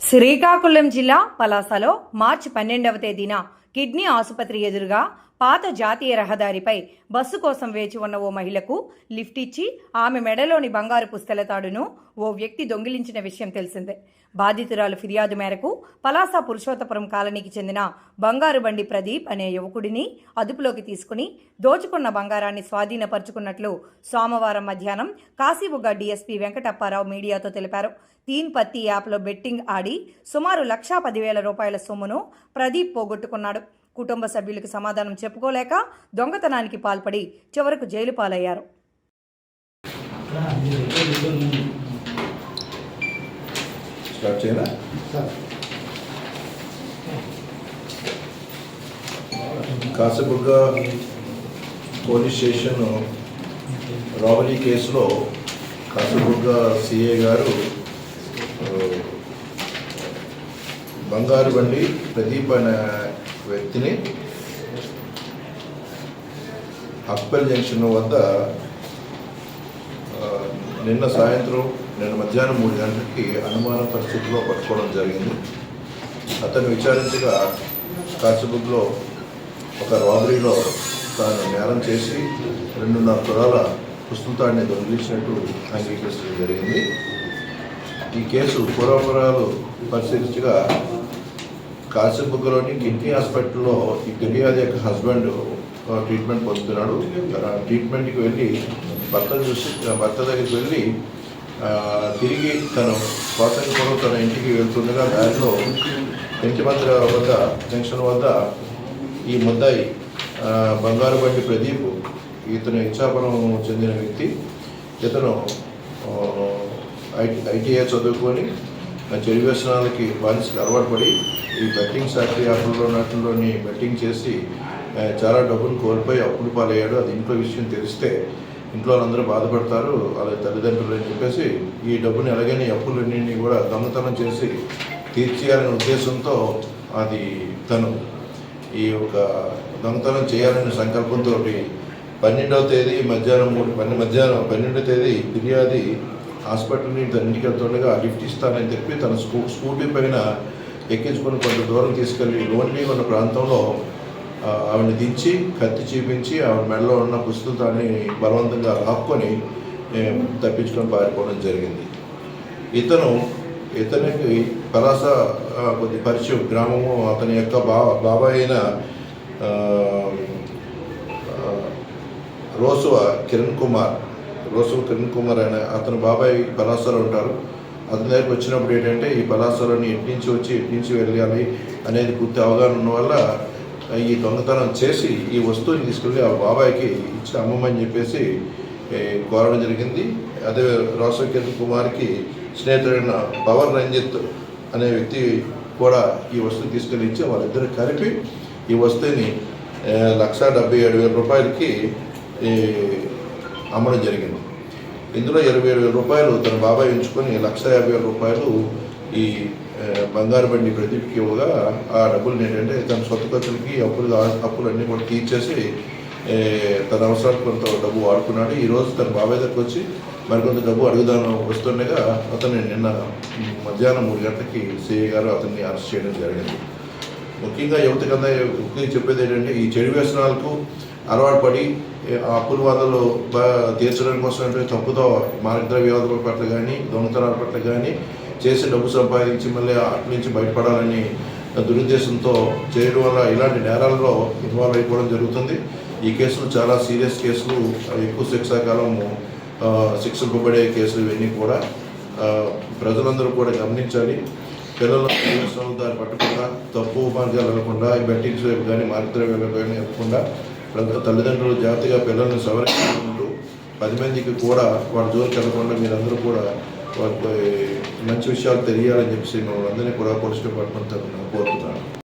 శ్రీకాకుళం జిల్లా పలాసలో మార్చి పన్నెండవ తేదీన కిడ్నీ ఆసుపత్రి ఎదురుగా పాత జాతీయ రహదారిపై బస్సు కోసం వేచి ఉన్న ఓ మహిళకు లిఫ్ట్ ఇచ్చి ఆమె మెడలోని బంగారు పుస్తల తాడును ఓ వ్యక్తి దొంగిలించిన విషయం తెలిసిందే. బాధితురాలు ఫిర్యాదు మేరకు పలాస పురుషోత్తపురం కాలనీకి చెందిన బంగారు బండి ప్రదీప్ అనే యువకుడిని అదుపులోకి తీసుకుని దోచుకున్న బంగారాన్ని స్వాధీనపరుచుకున్నట్లు సోమవారం మధ్యాహ్నం కాశీబుగ్గ డీఎస్పీ వెంకటప్పారావు మీడియాతో తెలిపారు. తీన్ పత్తి యాప్లో బెట్టింగ్ ఆడి సుమారు లక్షా పదివేల రూపాయల సొమ్మును ప్రదీప్ పోగొట్టుకున్నాడు. కుటుంబ సభ్యులకు సమాధానం చెప్పుకోలేక దొంగతనానికి పాల్పడి చివరకు జైలు పాలయ్యారు. స్టార్ట్ పోలీస్ స్టేషన్ రాబరీ కేసులో కాసేపుగా సిఏ గారు బంగారు బండి ప్రదీప్ అనే వ్యక్తిని అక్బల్ జంక్షన్ వద్ద నిన్న సాయంత్రం నిన్న మధ్యాహ్నం మూడు గంటలకి అనుమాన పరిస్థితిలో పట్టుకోవడం జరిగింది. అతను విచారించగా కాసిబుక్లో ఒక రాబరీలో తాను నేరం చేసి రెండున్నర తులాల పుస్తకాన్ని దొంగిలించినట్టు అంగీకరించడం జరిగింది. ఈ కేసు పూర్వపురాలు పరిశీలించగా కాసిబుగ్గలోని కిడ్నీ హాస్పిటల్లో ఈ ఫిర్యాదు యొక్క హస్బెండ్ ట్రీట్మెంట్ పొందుతున్నాడు. ట్రీట్మెంట్కి వెళ్ళి భర్త చూసి భర్త దగ్గరికి వెళ్ళి తిరిగి తిరిగి తను స్వాతంత్రం తన ఇంటికి వెళ్తుండగా దారిలో ఇంటిమంత్రి వద్ద జంక్షన్ వద్ద ఈ ముద్దాయి బంగారు బండి ప్రదీప్ ఇతను ఇచ్చాపురం చెందిన వ్యక్తి. ఇతను ఐటీ ఐటీఐ చదువుకొని చెడు వ్యసనాలకి బానిసకి అలవాటు పడి ఈ బెట్టింగ్ ఫ్యాక్టరీ యాప్లలో ఉన్నట్లోని బెట్టింగ్ చేసి చాలా డబ్బును కోల్పోయి అప్పులు పాలయ్యాడు. అది ఇంట్లో విషయం తెలిస్తే ఇంట్లో వాళ్ళందరూ బాధపడతారు. వాళ్ళ తల్లిదండ్రులు అని చెప్పేసి ఈ డబ్బుని ఎలాగైనా ఈ అప్పులన్నింటినీ కూడా దొంగతనం చేసి తీర్చేయాలనే ఉద్దేశంతో అది తను ఈ ఒక దొంగతనం చేయాలనే సంకల్పంతో పన్నెండవ తేదీ మధ్యాహ్నం మూడు పన్నె మధ్యాహ్నం పన్నెండవ తేదీ ఫిర్యాది హాస్పిటల్ని తన ఇంటికి వెళ్తుండగా లిఫ్ట్ ఇస్తానని చెప్పి తన స్కూ స్కూటీ పైన ఎక్కించుకొని కొంత దూరం తీసుకెళ్ళి లోన్లీ ఉన్న ప్రాంతంలో ఆవిడని దించి కత్తి చూపించి ఆవిడ మెడలో ఉన్న పుస్తకాన్ని బలవంతంగా లాక్కొని తప్పించుకొని పారిపోవడం జరిగింది. ఇతను ఇతనికి పలాస కొద్ది పరిచయం గ్రామము అతని యొక్క బా బాబాయ్ అయిన రోసువ కిరణ్ కుమార్. రోసం కిరణ్ కుమార్ అనే అతను బాబాయ్ పలాసలో ఉంటారు. అతని దగ్గరికి వచ్చినప్పుడు ఏంటంటే ఈ పలాసలోని ఎట్నుంచి వచ్చి ఎట్నుంచి వెళ్ళాలి అనేది పూర్తి అవగాహన ఉన్న వల్ల ఈ దొంగతనం చేసి ఈ వస్తువుని తీసుకెళ్ళి ఆ బాబాయ్కి ఇచ్చి అమ్మమని చెప్పేసి కోరడం జరిగింది. అదే రోసం కిరణ్ కుమార్కి స్నేహితుడైన పవన్ రంజిత్ అనే వ్యక్తి కూడా ఈ వస్తువు తీసుకెళ్ళి ఇచ్చి వాళ్ళిద్దరు కలిపి ఈ వస్తువుని లక్ష డెబ్బై ఏడు వేల రూపాయలకి అమ్మడం జరిగింది. ఇందులో ఇరవై వేల రూపాయలు తన బాబాయ్ ఉంచుకొని లక్ష యాభై వేల రూపాయలు ఈ బంగారు బండి ప్రదీప్కి ఇవ్వగా ఆ డబ్బులు ఏంటంటే తన సొంత ఖర్చులకి అప్పులు అప్పులన్నీ కూడా తీర్చేసి తన అవసరాలకు కొంత డబ్బు వాడుకున్నాడు. ఈరోజు తన బాబాయ్ దగ్గరకు వచ్చి మరికొంత డబ్బు అడుగుదాను వస్తుండగా అతన్ని నిన్న మధ్యాహ్నం మూడు గంటలకి సిఐ గారు అతన్ని అరెస్ట్ చేయడం జరిగింది. ముఖ్యంగా యువత కన్నా చెప్పేది ఏంటంటే ఈ చెడు వ్యసనాలకు అలవాటు పడి ఆ అప్పుల బాధలు తీర్చడం కోసం తప్పుతో తప్పుతో మార్గద్రవ్యాధుల పట్ల కానీ దొంగతనాల పట్ల కానీ చేసి డబ్బు సంపాదించి మళ్ళీ అటు నుంచి బయటపడాలని దురుద్దేశంతో చేయడం వల్ల ఇలాంటి నేరాల్లో ఇన్వాల్వ్ అయిపోవడం జరుగుతుంది. ఈ కేసులు చాలా సీరియస్ కేసులు. ఎక్కువ శిక్షాకాలం శిక్షింపబడే కేసులు ఇవన్నీ కూడా. ప్రజలందరూ కూడా గమనించాలి. పిల్లలు దాన్ని దారి పట్టకుండా తప్పు మార్గాలు వెళ్ళకుండా బెట్టింగ్స్ వైపు కానీ మార్గద్రవ్యాలు కానీ వెళ్ళకుండా ప్రతి తల్లిదండ్రులు జాగ్రత్తగా పిల్లల్ని సవరించుకుంటూ పది మందికి కూడా వారి జోలికి వెళ్ళకుండా మీరందరూ కూడా వారికి మంచి విషయాలు తెలియాలని చెప్పేసి మిమ్మల్ని అందరినీ కూడా పోలీస్ డిపార్ట్మెంట్ తరఫున కోరుతున్నాను.